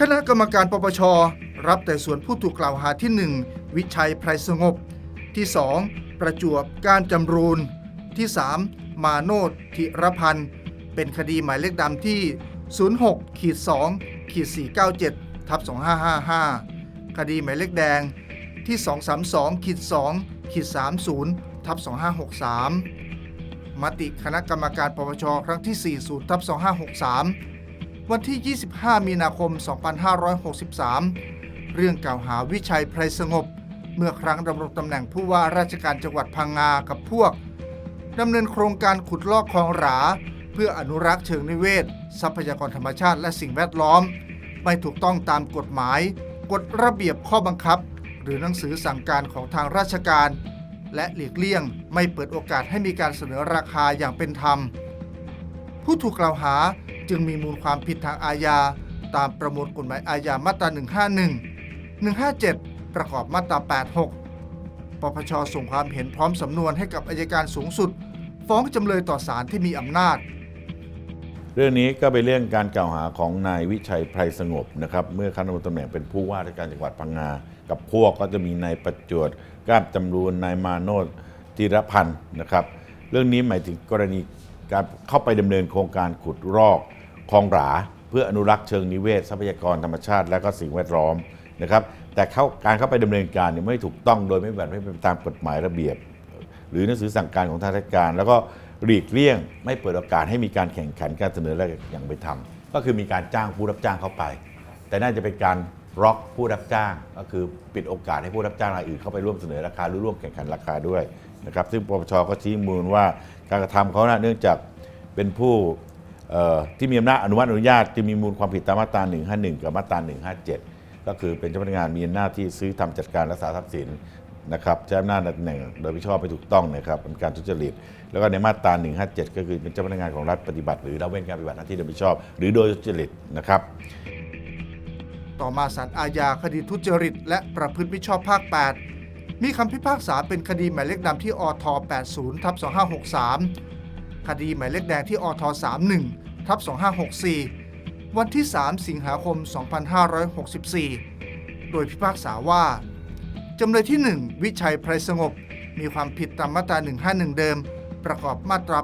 คณะกรรมการปปช รับแต่ส่วนผู้ถูกกล่าวหาที่ 1 วิชัยไพรสงบ ที่ 2 ประจวบการจำรูน ที่ 3 มาโนดธิรพันธ์ เป็นคดีหมายเลขดำที่ 06ขีด2ขีด497ทับ2555 คดีหมายเลขแดงที่ 232ขีด2ขีด30ทับ2563 มติคณะกรรมการปปช ครั้งที่ 40ทับ2563 วันที่ 25 มีนาคม 2563 เรื่องกล่าวหาวิชัยไพรสงบ เมื่อครั้งดำรงตำแหน่งผู้ว่าราชการจังหวัดพังงากับพวกดำเนินโครงการขุดลอกคลองหรา เพื่ออนุรักษ์เชิงนิเวศ ทรัพยากรธรรมชาติและสิ่งแวดล้อม ไม่ถูกต้องตามกฎหมาย กฎระเบียบข้อบังคับ หรือหนังสือสั่งการของทางราชการ และหลีกเลี่ยงไม่เปิดโอกาสให้มีการเสนอราคาอย่างเป็นธรรม ผู้ถูกกล่าวหา จึงมีมูลความผิดทางอาญา ตามประมวลกฎหมายอาญามาตรา 151 157 ประกอบมาตรา 86 ปปชส่งความเห็นพร้อมสำนวนให้กับอายการสูงสุด ฟ้องจำเลยต่อศาลที่มีอำนาจ เรื่องนี้ก็เป็นเรื่องการกล่าวหาของนายวิชัยไพรสงบนะครับ เมื่อเข้าดำรงตำแหน่งเป็นผู้ว่าราชการจังหวัดพังงา กับพวกก็จะมีนายประจวดกามจำรูนนายมาโนดธีรพันธ์นะครับ เรื่องนี้หมายถึงกรณีการเข้าไปดำเนินโครงการขุดรอก คลองหราเพื่ออนุรักษ์เชิงนิเวศทรัพยากรธรรมชาติ และก็สิ่งแวดล้อมนะครับแต่เขาการเข้าไปดำเนินการเนี่ยไม่ถูกต้องโดยไม่แบบไม่เป็นตามกฎหมายระเบียบ หรือหนังสือสั่งการของทางราชการ แล้วก็หลีกเลี่ยง ไม่เปิดโอกาสให้มีการแข่งขันการเสนอและอย่างไปนธรรมก็คือมีการจ้างผู้รับจ้างเข้าไป แต่น่าจะเป็นการล็อกผู้รับจ้าง ก็คือปิดโอกาสให้ผู้รับจ้างรายอื่นเข้าไปร่วมเสนอราคาหรือร่วมแข่งขันราคาด้วยนะครับซึ่งปปชก็ชี้มูลว่าการกระทำเขานะเนื่องจากเป็นผู้ ที่มีอำนาจอนุมัติอนุญาตจึงมีมูลความผิดตามมาตรา 151 กับมาตรา 157 ก็คือเป็นเจ้าพนักงานมีหน้าที่ซื้อทำจัดการรักษาทรัพย์สินนะครับใช้อำนาจตำแหน่งโดยไม่ชอบไม่ถูกต้องนะครับเป็นการทุจริต แล้วก็ในมาตรา 157 ก็คือเป็นเจ้าพนักงานของรัฐปฏิบัติ หรือละเว้นการปฏิบัติหน้าที่โดยไม่ชอบ หรือโดยทุจริตนะครับต่อมาศาลอาญาคดีทุจริต และประพฤติมิชอบภาค 8 มีคำพิพากษาเป็นคดีหมายเลขดำที่อท80ทับ2563 คดีหมายเลขแดงที่อท31ทับ2564 วันที่ 3 สิงหาคม 2564 โดยพิพากษาว่า จำเลยที่ 1 วิชัยไพรสงบ มีความผิดตามมาตรา 151 เดิม ประกอบมาตรา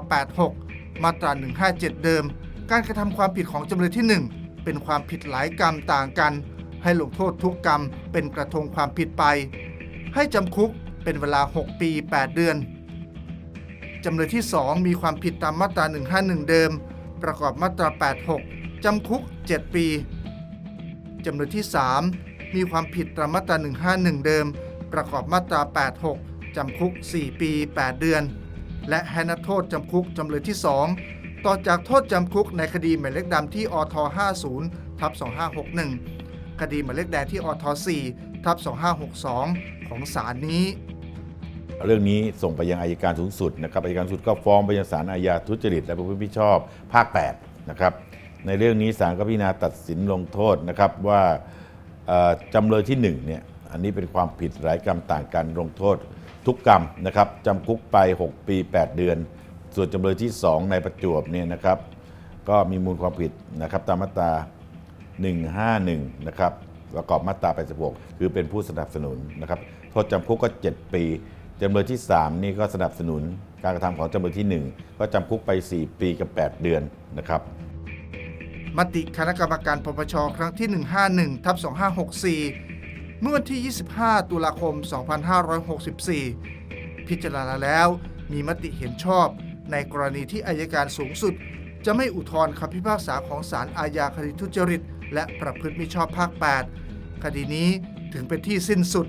86 มาตรา 157 เดิม การกระทำความผิดของจำเลยที่ 1 เป็นความผิดหลายกรรมต่างกัน ให้ลงโทษทุกกรรมเป็นกระทงความผิดไป ให้จำคุกเป็นเวลา 6 ปี 8 เดือน จำเลยที่ 2 มีความผิดตามมาตรา 151 เดิม ประกอบมาตรา 86 จำคุก 7 ปี จำเลยที่ 3 มีความผิดตามมาตรา 151 เดิม ประกอบมาตรา 86 จำคุก 4 ปี 8 เดือน และให้นักโทษจำคุกจำเลยที่ 2 ต่อจากโทษจำคุกในคดีหมายเลขดำที่อท50ทับ2561 คดีหมายเลขแดงที่อท4ทับ2562 ของศาลนี้ เรื่องนี้ส่งไปยังอายการสูงสุดนะครับอายการสูงสุดก็ฟ้องไปยังศาลอาญาทุจริตและประพฤติมิชอบภาค8นะครับในเรื่องนี้ศาลก็พิจารณาตัดสินลงโทษนะครับว่าจำเลยที่1เนี่ยอันนี้เป็นความผิดหลายกรรมต่างกันลงโทษ ทุกกรรมนะครับจำคุกไป 6 ปี 8 เดือน ส่วนจำเลยที่ 2 ในประจวบเนี่ยนะครับ ก็มีมูลความผิดนะครับตามมาตรา 151 นะครับประกอบมาตรา86 คือเป็นผู้สนับสนุนนะครับโทษจำคุกก็ 7 ปี จำเลยที่ 3 นี่ก็สนับสนุนการกระทำของจำเลยที่ 1 ก็จำคุกไป 4 ปีกับ 8 เดือนนะครับ มติคณะกรรมการปปชครั้งที่ 151ทับ2564 เมื่อวันที่ 25 ตุลาคม 2564 พิจารณาแล้วมีมติเห็นชอบในกรณีที่อายการสูงสุด จะไม่อุทธรณ์คำพิพากษาของศาลอาญาคดีทุจริต และประพฤติมิชอบภาค 8 คดีนี้ถึงเป็นที่สิ้นสุด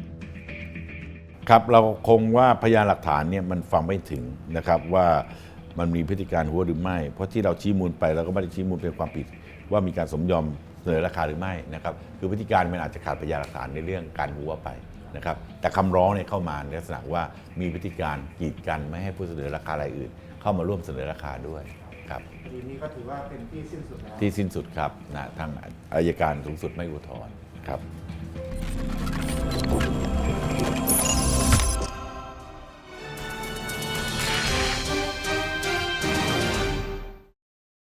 ครับเราคงว่าพยานหลักฐานเนี่ยมันฟังไม่ถึงนะครับว่ามันมีพฤติการหัวหรือไม่ เพราะที่เราชี้มูลไปเราก็ไม่ได้ชี้มูลเป็นความผิด ว่ามีการสมยอมเสนอราคาหรือไม่นะครับคือพฤติการมันอาจจะขาดพยานหลักฐานในเรื่องการหัวไปนะครับแต่คำร้องเนี่ยเข้ามาในลักษณะว่ามีพฤติการกีดกันไม่ให้ผู้เสนอราคารายอื่น เข้ามาร่วมเสนอราคาด้วยครับคดีนี้ก็ถือว่าเป็นที่สิ้นสุดแล้วที่สิ้นสุดครับนะทางอายการสูงสุดไม่อุทธรณ์ครับ